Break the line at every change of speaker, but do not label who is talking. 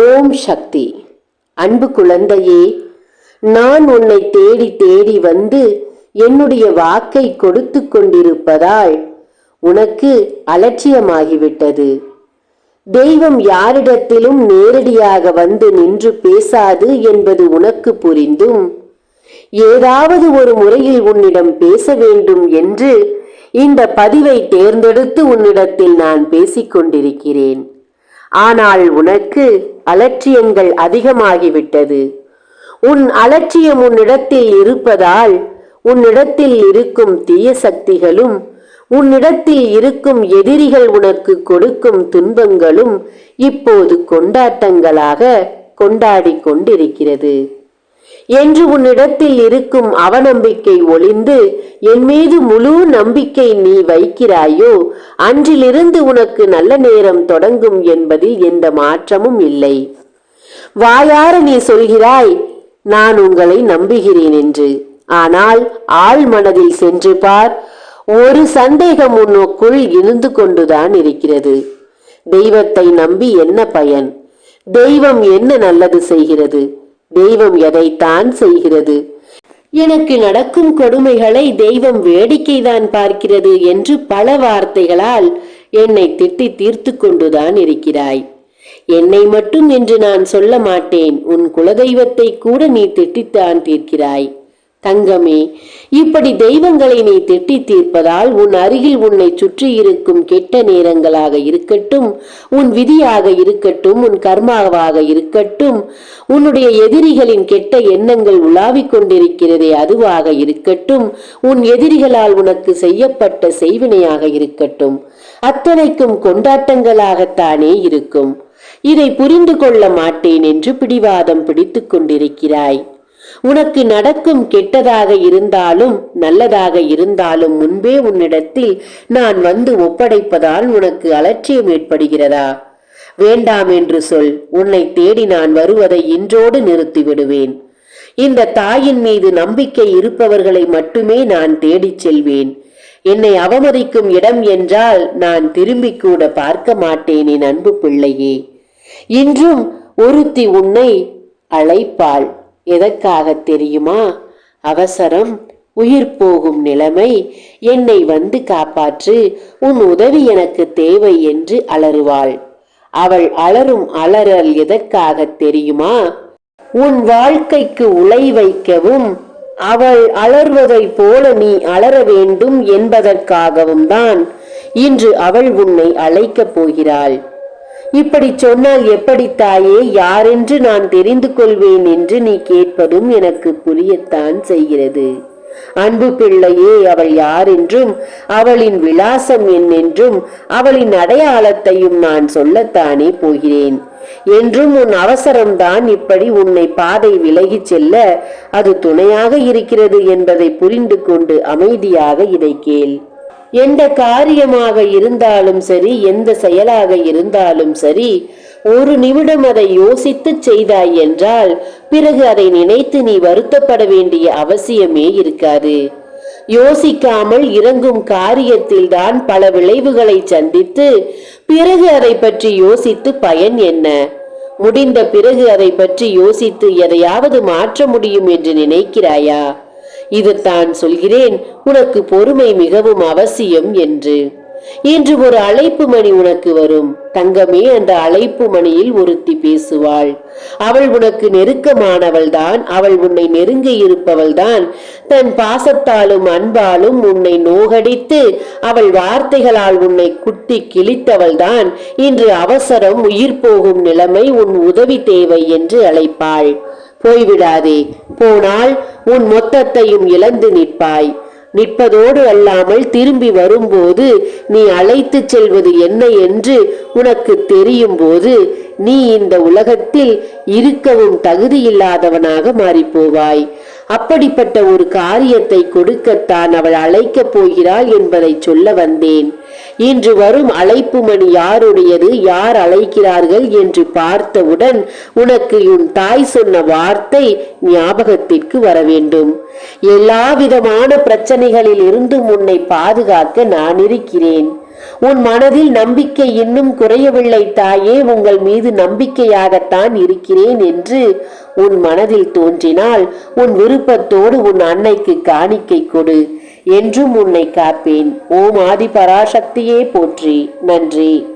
ஓம் சக்தி. அன்பு குழந்தையே நான் உன்னை தேடி தேடி வந்து என்னுடைய வாக்கை கொடுத்து கொண்டிருப்பதால் உனக்கு அலட்சியமாகிவிட்டது. தெய்வம் யாரிடத்திலும் நேரடியாக வந்து நின்று பேசாது என்பது உனக்கு புரிந்தும் ஏதாவது ஒரு முறையில் உன்னிடம் பேச வேண்டும் என்று இந்த பதிவை தேர்ந்தெடுத்து உன்னிடத்தில் நான் பேசிக் கொண்டிருக்கிறேன். ஆனால் உனக்கு அலட்சியங்கள் அதிகமாகிவிட்டது. உன் அலட்சியம் உன்னிடத்தில் இருப்பதால் உன்னிடத்தில் இருக்கும் தீய சக்திகளும் உன்னிடத்தில் இருக்கும் எதிரிகள் உனக்கு கொடுக்கும் துன்பங்களும் இப்போது கொண்டாட்டங்களாக கொண்டாடி கொண்டிருக்கிறது. என்று உன்னிடத்தில் இருக்கும் அவநம்பிக்கை ஒளிந்து என் மீது முழு நம்பிக்கை நீ வைக்கிறாயோ அன்றிலிருந்து உனக்கு நல்ல நேரம் தொடங்கும் என்பதில் எந்த மாற்றமும் இல்லை. வாயார நீ சொல்கிறாய் நான் உங்களை நம்புகிறேன் என்று. ஆனால் ஆள் மனதில் சென்று பார் ஒரு சந்தேகம் உன்னுக்குள் இருந்து கொண்டுதான் இருக்கிறது. தெய்வத்தை நம்பி என்ன பயன்? தெய்வம் என்ன நல்லது செய்கிறது? தெய்வம் எதைத்தான் செய்கிறது? எனக்கு நடக்கும் கொடுமைகளை தெய்வம் வேடிக்கைதான் பார்க்கிறது என்று பல வார்த்தைகளால் என்னை திட்டி தீர்த்து கொண்டுதான் இருக்கிறாய். என்னை மட்டும் என்று நான் சொல்ல மாட்டேன். உன் குலதெய்வத்தை கூட நீ திட்டித்தான் தீர்க்கிறாய். தங்கமே இப்படி தெய்வங்களை நீ திட்டி தீர்ப்பதால் உன் அருகில் உன்னை சுற்றி இருக்கும் கெட்ட நேரங்களாக இருக்கட்டும் உன் விதியாக இருக்கட்டும் உன் கர்மாவாக இருக்கட்டும் உன்னுடைய எதிரிகளின் கெட்ட எண்ணங்கள் உலாவிக் கொண்டிருக்கிறதே அதுவாக இருக்கட்டும் உன் எதிரிகளால் உனக்கு செய்யப்பட்ட செய்வினையாக இருக்கட்டும். அத்தனைக்கும் கொண்டாட்டங்களாகத்தானே இருக்கும். இதை புரிந்து கொள்ள மாட்டேன் என்று பிடிவாதம் பிடித்துக் கொண்டிருக்கிறாய். உனக்கு நடக்கும் கெட்டதாக இருந்தாலும் நல்லதாக இருந்தாலும் முன்பே உன்னிடத்தில் நான் வந்து ஒப்படைப்பதால் உனக்கு அலட்சியம் ஏற்படுகிறதா? வேண்டாம் என்று சொல். உன்னை தேடி நான் வருவதை இன்றோடு நிறுத்தி விடுவேன் இந்த தாயின் மீது நம்பிக்கை இருப்பவர்களை மட்டுமே நான் தேடிச் செல்வேன். என்னை அவமதிக்கும் இடம் என்றால் நான் திரும்பிக் கூட பார்க்க மாட்டேன் என் அன்பு பிள்ளையே. இன்றும் ஒருத்தி உன்னை அழைப்பாள். எதற்காக தெரியுமா? அவசரம் உயிர் போகும் நிலைமை என்னை வந்து காப்பாற்று உன் உதவி எனக்கு தேவை என்று அலறுவாள். அவள் அலறும் அலறல் எதற்காக தெரியுமா? உன் வாழ்க்கைக்கு உலை வைக்கவும் அவள் அலர்வதைப் போல நீ அலற வேண்டும் என்பதற்காகவும் தான் இன்று அவள் உன்னை அழைக்கப் போகிறாள். இப்படி சொன்னால் எப்படி தாயே? யாரென்று நான் தெரிந்து கொள்வேன் என்று நீ கேட்பதும் எனக்கு புரியத்தான் செய்கிறது. அன்பு பிள்ளையே அவள் யார் என்றும் அவளின் விலாசம் என்னென்றும் அவளின் அடையாளத்தையும் நான் சொல்லத்தானே போகிறேன். என்றும் உன் அவசரம்தான் இப்படி உன்னை பாதை விலகிச் செல்ல அது துணையாக இருக்கிறது என்பதை புரிந்து கொண்டு அமைதியாக இதை கேள். எந்த காரியமாக இருந்தாலும் சரி எந்த செயலாக இருந்தாலும் சரி ஒரு நிமிடம் அதை யோசித்து செய்தாய் என்றால் பிறகு அதை நினைத்து நீ வருத்தப்பட வேண்டிய அவசியமே இருக்காது. யோசிக்காமல் இறங்கும் காரியத்தில்தான் பல விளைவுகளை சந்தித்து பிறகு அதை பற்றி யோசித்து பயன் என்ன? முடிந்த பிறகு அதை பற்றி யோசித்து எதையாவது மாற்ற முடியும் என்று நினைக்கிறாயா? இது தான் சொல்கிறேன் உனக்கு பொறுமை மிகவும் அவசியம் என்று. இன்று ஒரு அழைப்பு மணி உனக்கு வரும். தங்கமே அந்த அழைப்பு மணியில் ஒருத்தி பேசுவாள். அவள் உனக்கு நெருக்கமானவள் தான் அவள் உன்னை நெருங்கி இருப்பவள் தான் தன் பாசத்தாலும் அன்பாலும் உன்னை நோகடித்து அவள் வார்த்தைகளால் உன்னை குட்டி கிழித்தவள் தான் இன்று அவசரம் உயிர் போகும் நிலைமை உன் உதவி தேவை என்று அழைப்பாள். போய்விடாதே. போனால் உன் மொத்தத்தையும் இழந்து நிற்பாய். நிற்பதோடு அல்லாமல் திரும்பி வரும்போது நீ அழைத்து செல்வது என்ன என்று உனக்கு தெரியும் போது நீ இந்த உலகத்தில் இருக்கவும் தகுதியில்லாதவனாக மாறிப்போவாய். அப்படிப்பட்ட ஒரு காரியத்தை கொடுக்கத்தான் அவள் அழைக்கப் போகிறாள் என்பதை சொல்ல வந்தேன். இன்று வரும் அழைப்பு மணி யாருடையது? யார் அழைக்கிறார்கள்? என்று பார்த்தவுடன் உனக்கு உன் தாய் சொன்ன வார்த்தை ஞாபகத்திற்கு வர வேண்டும் எல்லா விதமான பிரச்சனைகளில் இருந்தும் உன்னை பாதுகாக்க நான் இருக்கிறேன். உன் மனதில் நம்பிக்கை இன்னும் குறையவில்லை தாயே. உங்கள் மீது நம்பிக்கையாகத்தான் இருக்கிறேன் என்று உன் மனதில் தோன்றினால் உன் விருப்பத்தோடு உன் அன்னைக்கு காணிக்கை கொடு. என்றும் உன்னை காப்பேன். ஓம் ஆதி பராசக்தியே போற்றி. நன்றி.